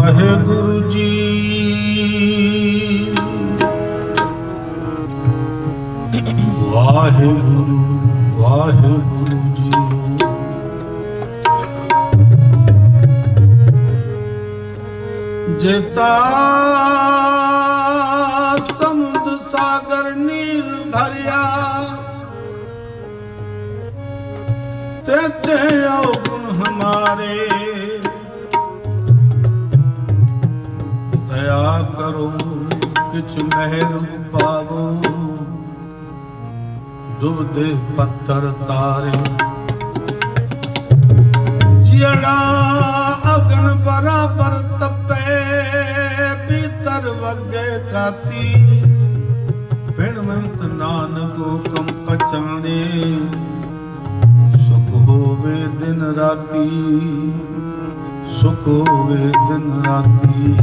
ਵਾਹਿਗੁਰੂ ਦੁਬਦੇ ਪੱਥਰ ਤਾਰੇ। ਜਿਹੜਾ ਅਗਨ ਬਰਾਬਰ ਤਪੇ ਭੀਤਰ ਵਗੇ ਕਾਤੀ। ਬਿਨਵੰਤ ਨਾਨਕ ਹੁਕਮ ਪਛਾਣੇ। ਸੁਖ ਹੋਵੇ ਦਿਨ ਰਾਤੀ, ਸੁਖ ਹੋਵੇ ਦਿਨ ਰਾਤੀ।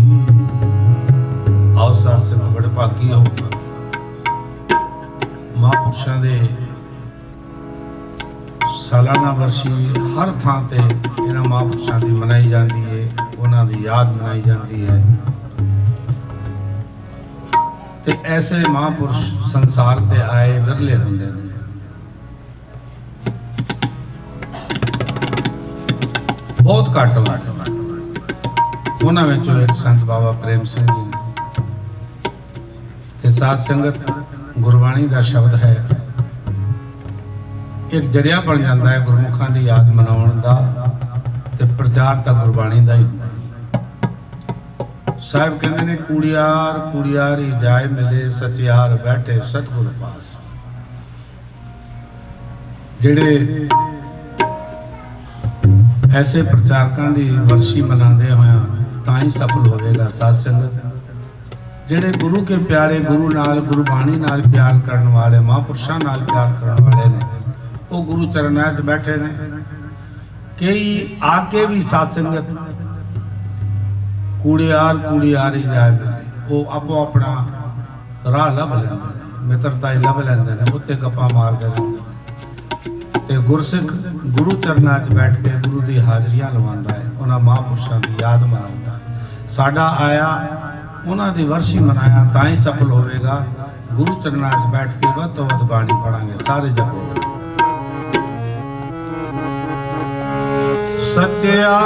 ਆਓ ਸਾਧ ਸੰਗਤ ਬੜੇ ਭਾਗੀ ਹੋ ਮਹਾਂਪੁਰਸ਼ਾਂ ਦੇ ਸਾਲਾਨਾ ਵਰਸ਼ੀ ਹਰ ਥਾਂ ਤੇ ਇਹਨਾਂ ਮਹਾਂਪੁਰਸ਼ਾਂ ਦੀ ਮਨਾਈ ਜਾਂਦੀ ਹੈ ਉਹਨਾਂ ਦੀ ਯਾਦ ਮਨਾਈ ਜਾਂਦੀ ਹੈ ਤੇ ਐਸੇ ਮਹਾਂਪੁਰਸ਼ ਸੰਸਾਰ ਤੇ ਆਏ ਵਿਰਲੇ ਹੁੰਦੇ ਨੇ। ਬਹੁਤ ਘੱਟ ਹੁੰਦੇ ਨੇ ਉਹਨਾਂ ਵਿੱਚੋਂ ਇੱਕ ਸੰਤ ਬਾਬਾ ਪ੍ਰੇਮ ਸਿੰਘ ਜੀ ਨੇ। ਤੇ ਸਾਧ ਸੰਗਤ ਗੁਰਬਾਣੀ ਦਾ ਸ਼ਬਦ ਹੈ ਇੱਕ ਜਰੀਆ ਬਣ ਜਾਂਦਾ ਹੈ ਗੁਰਮੁਖਾਂ ਦੀ ਯਾਦ ਮਨਾਉਣ ਦਾ ਤੇ ਪ੍ਰਚਾਰ ਤਾਂ ਗੁਰਬਾਣੀ ਦਾ ਹੀ ਹੁੰਦਾ ਹੈ। ਸਾਹਿਬ ਕਹਿੰਦੇ ਨੇ, ਕੁੜੀਆਰ, ਕੁੜੀਆਰੀ ਜਾਏ ਮਿਲੇ, ਸਚਿਆਰ ਬੈਠੇ ਸਤਿਗੁਰ ਪਾਸ ਜਿਹੜੇ ਐਸੇ ਪ੍ਰਚਾਰਕਾਂ ਦੀ ਵਰਸ਼ੀ ਮਨਾਉਂਦੇ ਹੋਇਆ ਤਾਂ ਹੀ ਸਫਲ ਹੋਵੇਗਾ ਸਾਧ ਸੰਗਤ ਜਿਹੜੇ ਗੁਰੂ ਕੇ ਪਿਆਰੇ ਗੁਰੂ ਨਾਲ, ਗੁਰਬਾਣੀ ਨਾਲ ਪਿਆਰ ਕਰਨ ਵਾਲੇ, ਮਹਾਂਪੁਰਸ਼ਾਂ ਨਾਲ ਪਿਆਰ ਕਰਨ ਵਾਲੇ ਉਹ ਗੁਰੂ ਚਰਨਾਂ 'ਚ ਬੈਠੇ ਨੇ। ਕਈ ਆ ਕੇ ਵੀ ਸਾਧ ਸੰਗਤ ਕੂੜਿਆਰ ਕੂੜਿਆਰੀ ਜਾਏ ਮਿਲੇ ਉਹ ਆਪੋ ਆਪਣਾ ਰਾਹ ਲੱਭ ਲੈਂਦੇ ਨੇ ਮਿੱਤਰਤਾ ਹੀ ਲੱਭ ਲੈਂਦੇ ਨੇ, ਉੱਤੇ ਗੱਪਾਂ ਮਾਰਦੇ ਰਹਿੰਦੇ ਤੇ ਗੁਰਸਿੱਖ ਗੁਰੂ ਚਰਨਾਂ 'ਚ ਬੈਠ ਕੇ ਗੁਰੂ ਦੀ ਹਾਜ਼ਰੀਆਂ ਲਵਾਉਂਦਾ ਹੈ, ਉਹਨਾਂ ਮਹਾਂਪੁਰਸ਼ਾਂ ਦੀ ਯਾਦ ਮਨਾਉਂਦਾ ਸਾਡਾ ਆਇਆ, ਉਹਨਾਂ ਦੀ ਵਰਸ਼ੀ ਮਨਾਇਆ, ਤਾਂ ਹੀ ਸਫਲ ਹੋਵੇਗਾ। ਗੁਰੂ ਚਰਨਾਂ 'ਚ ਬੈਠ ਕੇ ਵੱਧ ਤੋਂ ਵੱਧ ਬਾਣੀ ਪੜਾਂਗੇ ਸਾਰੇ ਜਪੋ। ਸੱਚਿਆ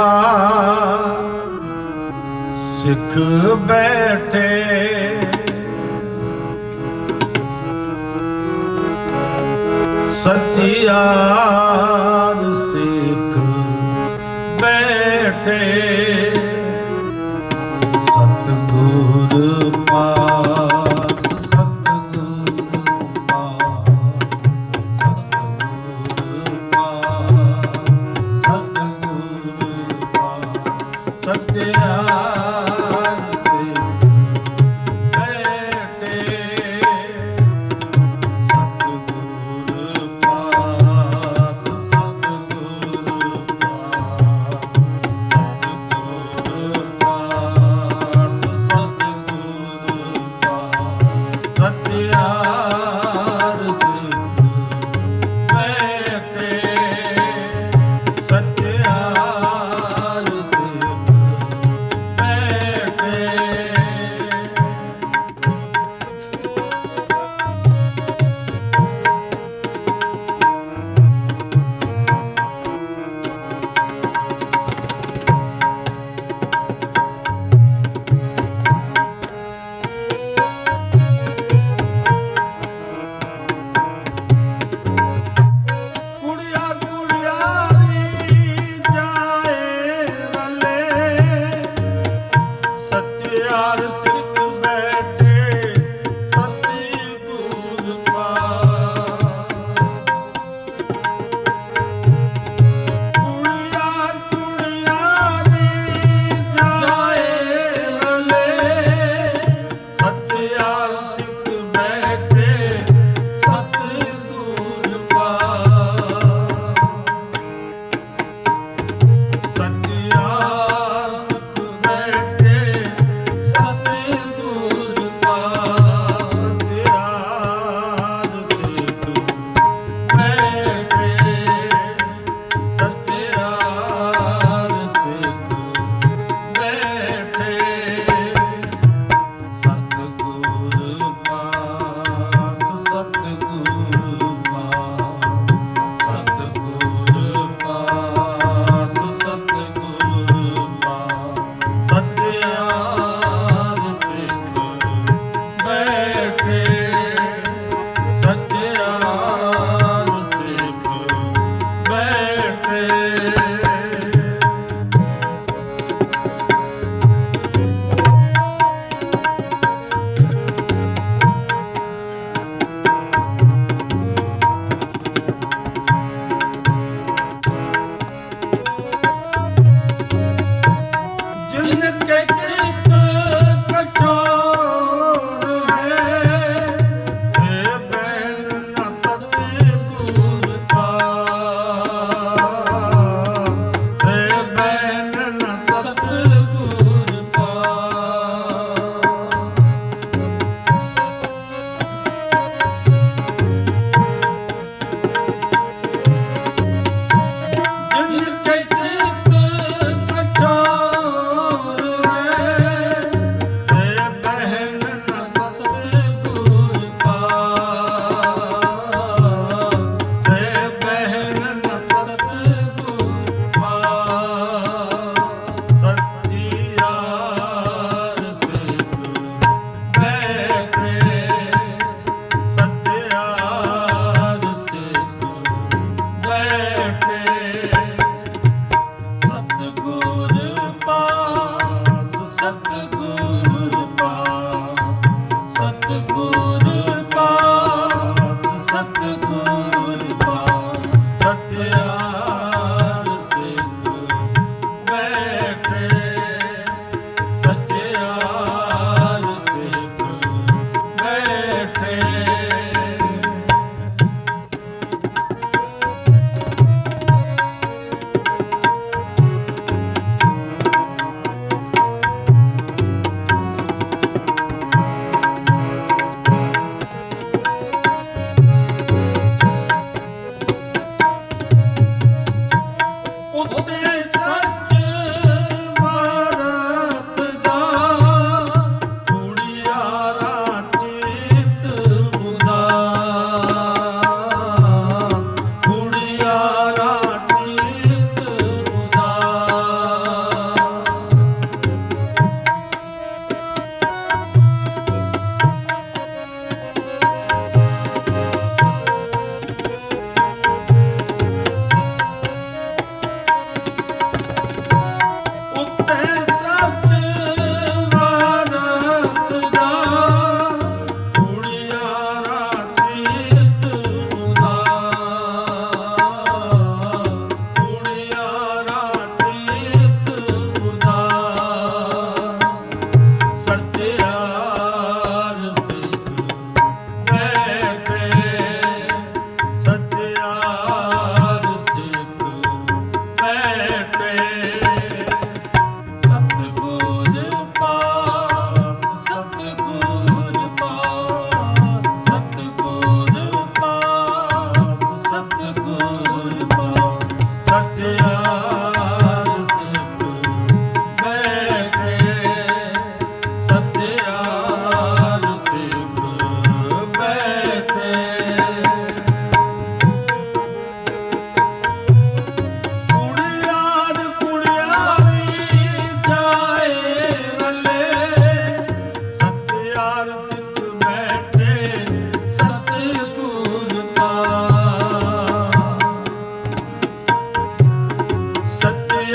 ਸਿੱਖ ਬੈਠੇ। ਸੱਚਿਆ ਸਿੱਖ ਬੈਠੇ।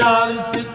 Yarısı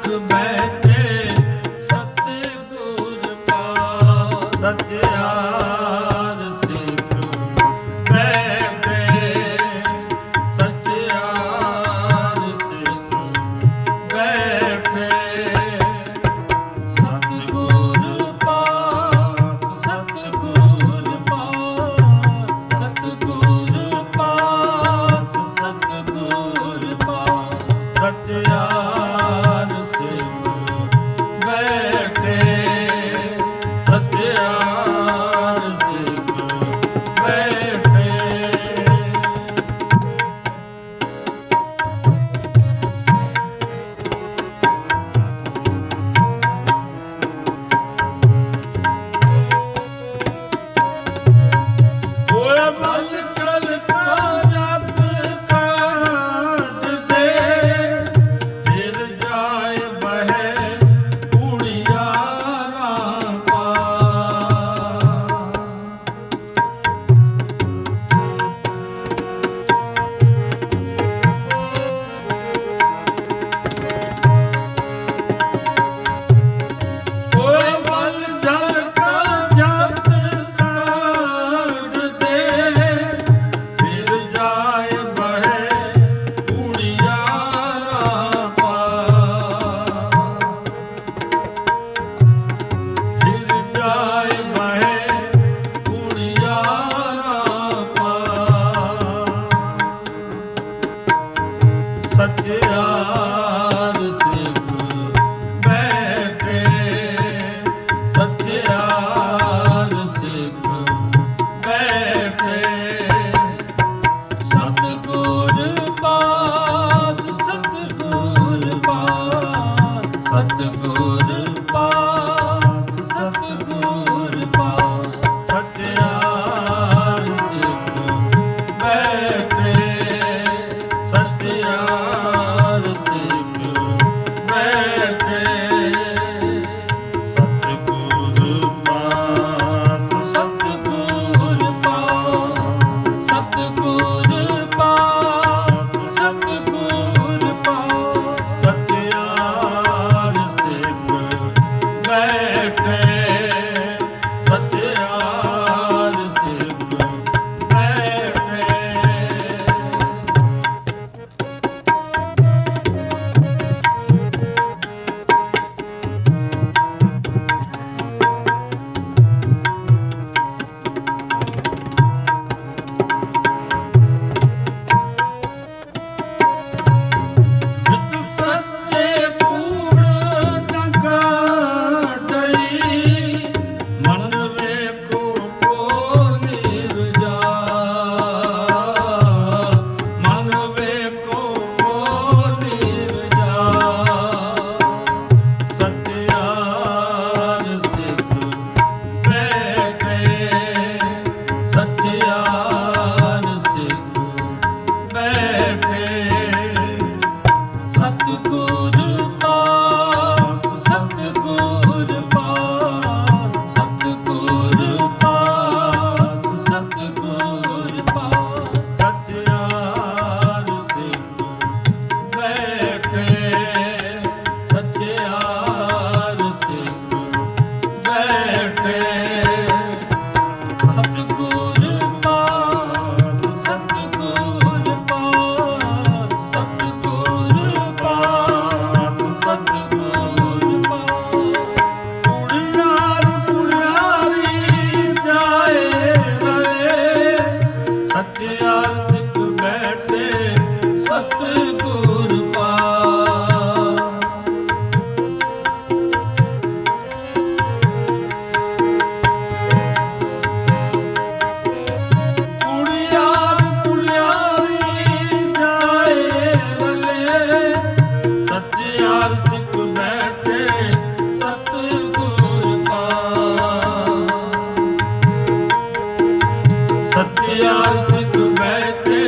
ਸਤਿਆਰ ਸਿੱਖ ਬੈਠੇ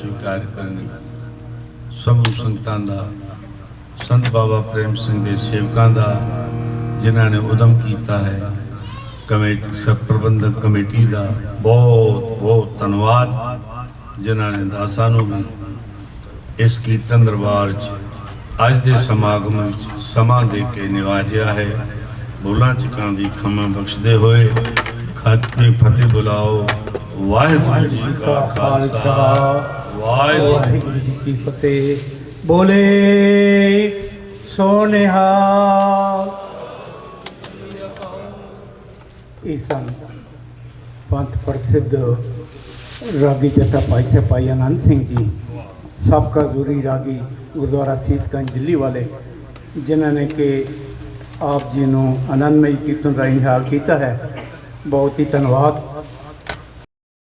ਸਵੀਕਾਰ ਕਰਨੀ। ਸਮੂਹ ਸੰਤਾਂ ਦਾ, ਸੰਤ ਬਾਬਾ ਪ੍ਰੇਮ ਸਿੰਘ ਦੇ ਸੇਵਕਾਂ ਦਾ, ਜਿਨ੍ਹਾਂ ਨੇ ਉਦਮ ਕੀਤਾ ਹੈ, ਕਮੇਟੀ, ਸਭ ਪ੍ਰਬੰਧਕ ਕਮੇਟੀ ਦਾ ਬਹੁਤ ਬਹੁਤ ਧੰਨਵਾਦ। ਜਿਨ੍ਹਾਂ ਨੇ ਦਾਸਾਂ ਨੂੰ ਵੀ ਇਸ ਕੀਰਤਨ ਦਰਬਾਰ 'ਚ ਅੱਜ ਦੇ ਸਮਾਗਮ ਵਿੱਚ ਸਮਾਂ ਦੇ ਕੇ ਨਿਵਾਜਿਆ ਹੈ। ਬੋਲਾਂ ਚਕਾਂ ਦੀ ਖਮਾ ਬਖਸ਼ਦੇ ਹੋਏ ਖੱਤ ਕੇ ਫਤਿਹ ਬੁਲਾਓ। ਵਾਹਿਗੁਰੂ ਜੀ ਕਾ ਖਾਲਸਾ। ਵਾਹਿਗੁਰੂ। ਵਾਹਿਗੁਰੂ ਜੀ ਕੀ ਫਤਿਹ। ਬੋਲੇ ਸੋਨੇਹਾ। ਇਹ ਸਨ ਪੰਥ ਪ੍ਰਸਿੱਧ ਰਾਗੀ ਜੱਟਾ ਭਾਈ ਸਾਹਿਬ ਭਾਈ ਆਨੰਦ ਸਿੰਘ ਜੀ, ਸਾਬਕਾ ਜ਼ੂਰੀ ਰਾਗੀ ਗੁਰਦੁਆਰਾ ਸੀਸਗੰਜ ਦਿੱਲੀ ਵਾਲੇ, ਜਿਨ੍ਹਾਂ ਨੇ ਕਿ ਆਪ ਜੀ ਨੂੰ ਆਨੰਦਮਈ ਕੀਰਤਨ ਰਾਹੀਂ ਨਿਹਾਲ ਕੀਤਾ ਹੈ। ਬਹੁਤ ਹੀ ਧੰਨਵਾਦ।